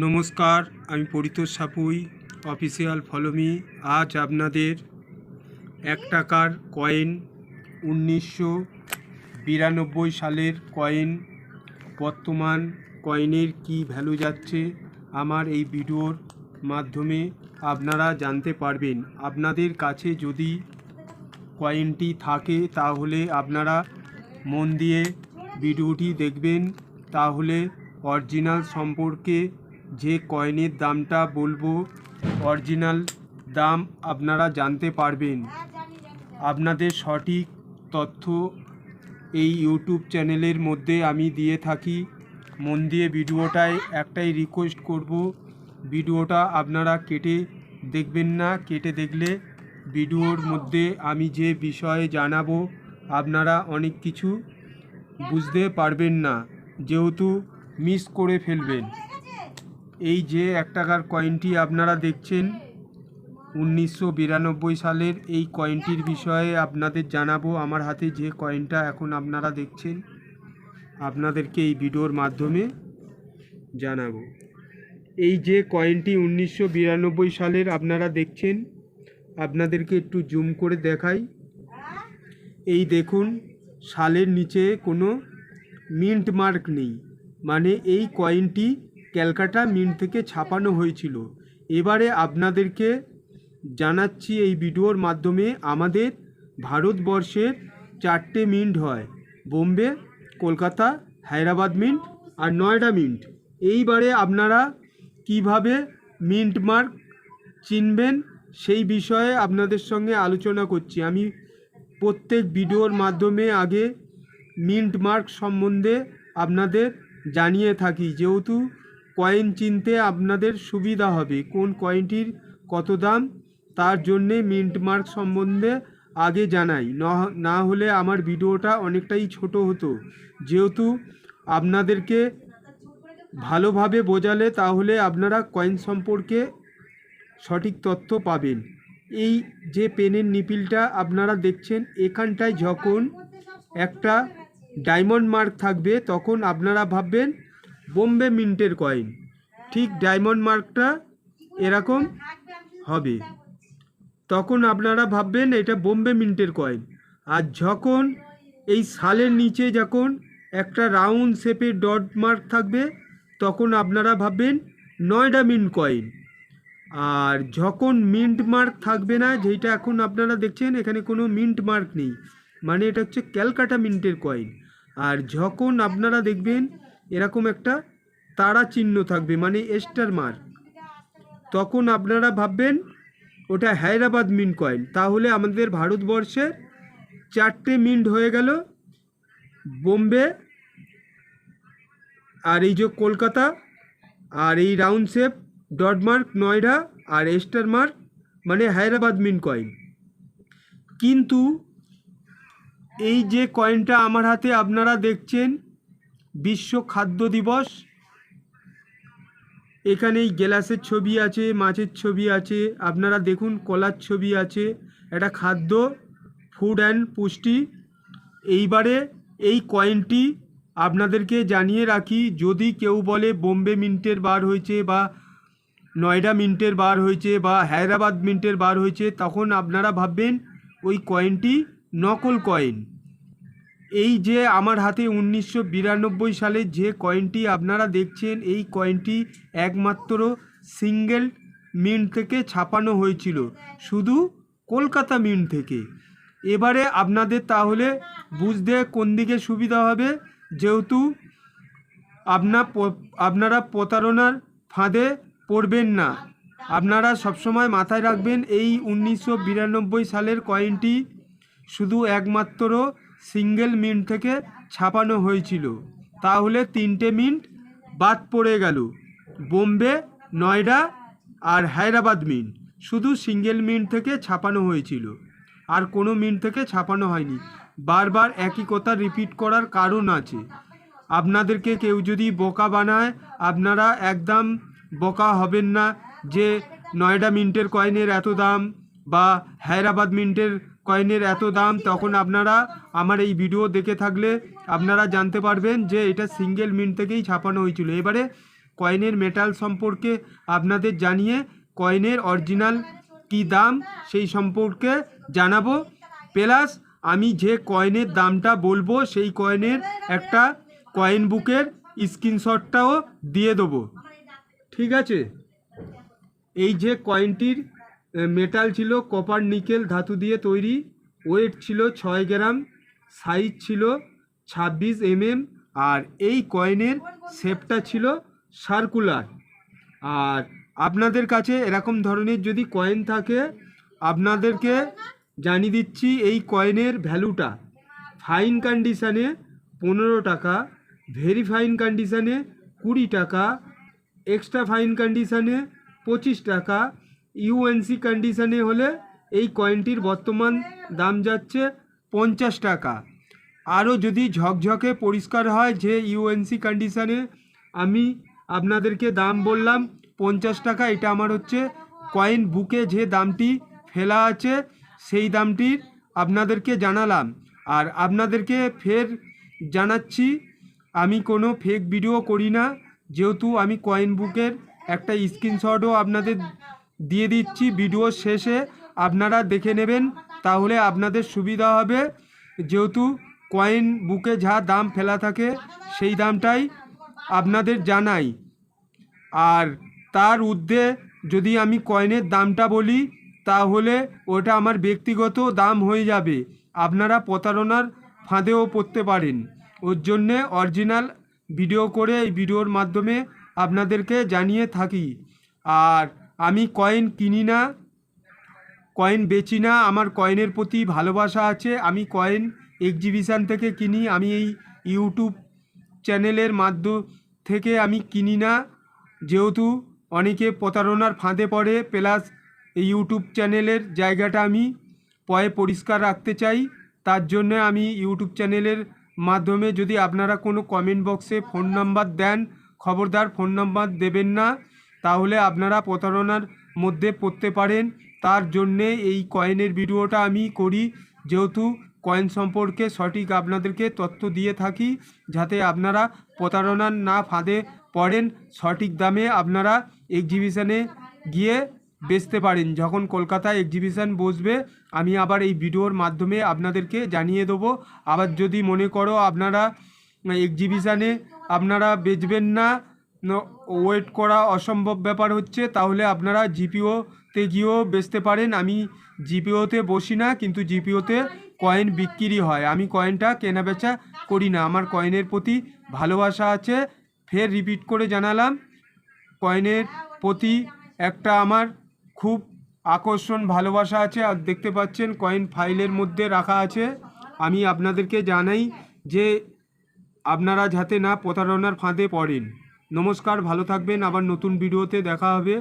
নমস্কার, আমি Paritosh Sapui, official follow me আজ আপনাদের এক টাকার কয়েন, উনিশশো বিরানব্বই সালের কয়েন, বর্তমান কয়েনের কি ভ্যালু যাচ্ছে, আমার এই ভিডিওর মাধ্যমে আপনারা জানতে পারবেন। আপনাদের কাছে যদি কয়েনটি থাকে, তাহলে আপনারা মন দিয়ে ভিডিওটি দেখবেন। তাহলে অরিজিনাল সম্পর্কে যে কয়েনের দামটা বলব, অরিজিনাল দাম আপনারা জানতে পারবেন। আপনাদের সঠিক তথ্য এই ইউটিউব চ্যানেলের মধ্যে আমি দিয়ে থাকি। মন দিয়ে ভিডিওটায় একটাই রিকোয়েস্ট করব, ভিডিওটা আপনারা কেটে দেখবেন না, কেটে দেখলে ভিডিওর মধ্যে আমি যে বিষয়ে জানাব, আপনারা অনেক কিছু বুঝতে পারবেন না, যেহেতু মিস করে ফেলবেন। এই যে এক টাকার কয়েনটি আপনারা দেখছেন, উনিশশো বিরানব্বই সালের এই কয়েনটির বিষয়ে আপনাদের জানাব। আমার হাতে যে কয়েনটা এখন আপনারা দেখছেন, আপনাদেরকে এই ভিডিওর মাধ্যমে জানাব। এই যে কয়েনটি উনিশশো বিরানব্বই সালের আপনারা দেখছেন, আপনাদেরকে একটু জুম করে দেখাই। এই দেখুন, সালের নিচে কোনো মিন্ট মার্ক নেই। মানে এই কয়েনটি ক্যালকাটা মিন্ট থেকে ছাপানো হয়েছিল। এবারে আপনাদেরকে জানাচ্ছি এই ভিডিওর মাধ্যমে আমাদের ভারতবর্ষের চারটে মিন্ট হয়। বোম্বে, কলকাতা, হায়দ্রাবাদ মিন্ট আর নয়ডা মিন্ট এইবারে আপনারা কীভাবে মিন্ট মার্ক চিনবেন সেই বিষয়ে আপনাদের সঙ্গে আলোচনা করছি। আমি প্রত্যেক ভিডিওর মাধ্যমে আগে মিন্ট মার্ক সম্বন্ধে আপনাদের জানিয়ে থাকি। যেহেতু কয়েন চিনতে আপনাদের সুবিধা হবে। কোন কয়েনটির কত দাম, তার জন্যে মিন্ট মার্ক সম্বন্ধে আগে জানাই। ন- হলে আমার ভিডিওটা অনেকটাই ছোট হতো। যেহেতু আপনাদেরকে ভালোভাবে বোঝালে তাহলে আপনারা কয়েন সম্পর্কে সঠিক তথ্য পাবেন। এই যে পেনের নিপিলটা আপনারা দেখছেন, এখানটায় যখন একটা ডায়মন্ড মার্ক থাকবে, তখন আপনারা ভাববেন বোম্বে মিন্টের কয়েন। ঠিক ডায়মন্ড মার্কটা এরকম হবে। তখন আপনারা ভাববেন এটা বোম্বে মিন্টের কয়েন। আর যখন এই সালের নিচে যখন একটা রাউন্ড শেপের ডট মার্ক থাকবে, তখন আপনারা ভাববেন নয়ডা মিন্ট কয়েন। আর যখন মিন্ট মার্ক থাকবে না, যেটা এখন আপনারা দেখছেন, এখানে কোনো মিন্ট মার্ক নেই। মানে এটা হচ্ছে ক্যালকাটা মিন্টের কয়েন। আর যখন আপনারা দেখবেন এরকম একটা তারা চিহ্ন থাকবে মানে স্টার মার্ক তখন আপনারা ভাববেন, ওটা হায়দ্রাবাদ মিন্ট কয়েন। তাহলে আমাদের ভারতবর্ষে চারটে মিন্ট হয়ে গেল বোম্বে, আর এই যে কলকাতা, আর এই round shape dot mark Noida, আর স্টার মার্ক মানে হায়দ্রাবাদ মিন্ট কয়েন। কিন্তু এই যে কয়েনটা আমার হাতে আপনারা দেখছেন বিশ্ব খাদ্য দিবস। এখানে এই গ্লাসের ছবি আছে, মাছের ছবি আছে, আপনারা দেখুন কলার ছবি আছে, একটা খাদ্য ফুড অ্যান্ড পুষ্টি। এইবারে এই কয়েনটি আপনাদেরকে জানিয়ে রাখি, যদি কেউ বলে বোম্বে মিন্টের বার হয়েছে বা নয়ডা মিন্টের বার হয়েছে বা হায়দ্রাবাদ মিন্টের বার হয়েছে, তখন আপনারা ভাববেন ওই কয়েনটি নকল কয়েন এই যে আমার হাতে উনিশশো বিরানব্বই সালে যে কয়েনটি আপনারা দেখছেন, এই কয়েনটি একমাত্র সিঙ্গেল মিন্ট থেকে ছাপানো হয়েছিল, শুধু কলকাতা মিন্ট থেকে। এবারে আপনাদের তাহলে বুঝতে কোন দিকে সুবিধা হবে, যেহেতু আপনার আপনারা প্রতারণার ফাঁদে পড়বেন না। আপনারা সবসময় মাথায় রাখবেন, এই উনিশশো বিরানব্বই সালের কয়েনটি শুধু একমাত্র সিঙ্গেল মিন্ট থেকে ছাপানো হয়েছিল। তাহলে তিনটে মিন্ট বাদ পড়ে গেল। বোম্বে, নয়ডা আর হায়দ্রাবাদ মিন্ট শুধু সিঙ্গেল মিন্ট থেকে ছাপানো হয়েছিল। আর কোনো মিন্ট থেকে ছাপানো হয়নি। বারবার একই কথা রিপিট করার কারণ আছে। আপনাদেরকে কেউ যদি বোকা বানায়, আপনারা একদম বোকা হবেন না যে নয়ডা মিন্টের কয়েনের এত দাম বা হায়দ্রাবাদ মিন্টের কয়েনের এত দাম, তখন আপনারা আমার এই ভিডিও দেখে থাকলে আপনারা জানতে পারবেন যে এটা সিঙ্গেল মিন্ট থেকেই ছাপানো হয়েছিল। এবারে কয়েনের মেটাল সম্পর্কে আপনাদের জানিয়ে কয়েনের অরিজিনাল কী দাম সেই সম্পর্কে জানাব। প্লাস আমি যে কয়েনের দামটা বলব, সেই কয়েনের একটা কয়েন বুকের স্ক্রিনশটটাও দিয়ে দেবো। ঠিক আছে? এই যে কয়েনটির মেটাল ছিল কপার নিকেল ধাতু দিয়ে তৈরি। ওয়েট ছিল ছয় গ্রাম সাইজ ছিল ছাব্বিশ এমএম আর এই কয়েনের শেপটা ছিল সার্কুলার আর আপনাদের কাছে এরকম ধরনের যদি কয়েন থাকে, আপনাদেরকে জানিয়ে দিচ্ছি এই কয়েনের ভ্যালুটা ফাইন কন্ডিশানে পনেরো টাকা ভেরি ফাইন কন্ডিশানে কুড়ি টাকা এক্সট্রা ফাইন কন্ডিশানে পঁচিশ টাকা ইউএনসি কন্ডিশানে হলে এই কয়েনটির বর্তমান দাম যাচ্ছে পঞ্চাশ টাকা। আরও যদি ঝকঝকে পরিষ্কার হয় যে ইউএনসি কন্ডিশানে আমি আপনাদেরকে দাম বললাম পঞ্চাশ টাকা, এটা আমার হচ্ছে কয়েন বুকে যে দামটি ফেলা আছে, সেই দামটির আপনাদেরকে জানালাম। আর আপনাদেরকে ফের জানাচ্ছি, আমি কোনো ফেক ভিডিও করি না, যেহেতু আমি কয়েন বুকের একটা স্ক্রিনশটও আপনাদের দিয়ে দিচ্ছি ভিডিও শেষে। আপনারা দেখে নেবেন, তাহলে আপনাদের সুবিধা হবে। যেহেতু কয়েন বুকে যা দাম ফেলা থাকে, সেই দামটাই আপনাদের জানাই। আর তার ঊর্ধ্বে যদি আমি কয়েনের দামটা বলি, তাহলে ওটা আমার ব্যক্তিগত দাম হয়ে যাবে। আপনারা প্রতারণার ফাঁদেও পড়তে পারেন। ওর জন্যে অরিজিনাল ভিডিও করে এই ভিডিওর মাধ্যমে আপনাদেরকে জানিয়ে থাকি। আর আমি কয়েন কিনি না, কয়েন বেচি না, আমার কয়েনের প্রতি ভালোবাসা আছে, আমি কয়েন এক্সিবিশান থেকে কিনি, আমি এই ইউটিউব চ্যানেলের মাধ্যম থেকে আমি কিনি না। যেহেতু অনেকে প্রতারণার ফাঁদে পড়ে প্লাস এই ইউটিউব চ্যানেলের জায়গাটা আমি পয়ে পরিষ্কার রাখতে চাই। তার জন্য আমি ইউটিউব চ্যানেলের মাধ্যমে যদি আপনারা কোনো কমেন্ট বক্সে ফোন নাম্বার দেন, খবরদার ফোন নাম্বার দেবেন না। তাহলে আপনারা প্রতারণার মধ্যে পড়তে পারেন। তার জন্যে এই কয়েনের ভিডিওটা আমি করি। যেহেতু কয়েন সম্পর্কে সঠিক আপনাদেরকে তথ্য দিয়ে থাকি, যাতে আপনারা প্রতারণার না ফাঁদে পড়েন, সঠিক দামে আপনারা এক্সিবিশানে গিয়ে বেচতে পারেন। যখন কলকাতায় এক্সিবিশান বসবে, আমি আবার এই ভিডিওর মাধ্যমে আপনাদেরকে জানিয়ে দেবো। আবার যদি মনে করো আপনারা এক্সিবিশানে আপনারা বেচবেন না ওয়েট করা অসম্ভব ব্যাপার হচ্ছে, তাহলে আপনারা জিপিওতে গিয়েও বেচতে পারেন। আমি জিপিওতে বসি না, কিন্তু জিপিওতে কয়েন বিক্রি হয়। আমি কয়েনটা কেনা বেচা করি না। আমার কয়েনের প্রতি ভালোবাসা আছে। ফের রিপিট করে জানালাম, কয়েনের প্রতি একটা আমার খুব আকর্ষণ, ভালোবাসা আছে। আর দেখতে পাচ্ছেন, কয়েন ফাইলের মধ্যে রাখা আছে। আমি আপনাদেরকে জানাই যে আপনারা যাতে না প্রতারণার ফাঁদে পড়েন। নমস্কার ভালো থাকবেন আবার নতুন ভিডিওতে দেখা হবে।